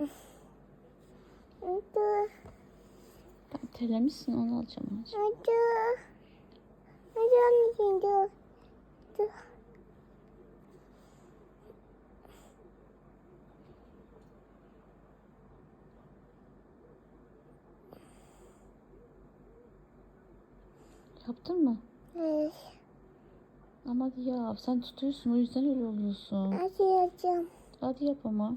Dur. Tam terlemişsin onu alacağım. Dur. Alacağım dur. Dur. Yaptın mı? Evet. Ama ya sen tutuyorsun o yüzden öyle oluyorsun. Hadi yapacağım. Hadi yap ama.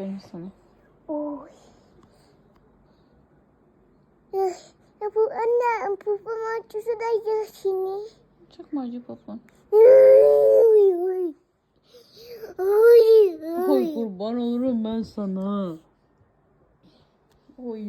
Aferin sana. Oy. Ya, bu anne babam acısı da seni. Çok mu acı popon? Oy kurban olurum ben sana. Oy.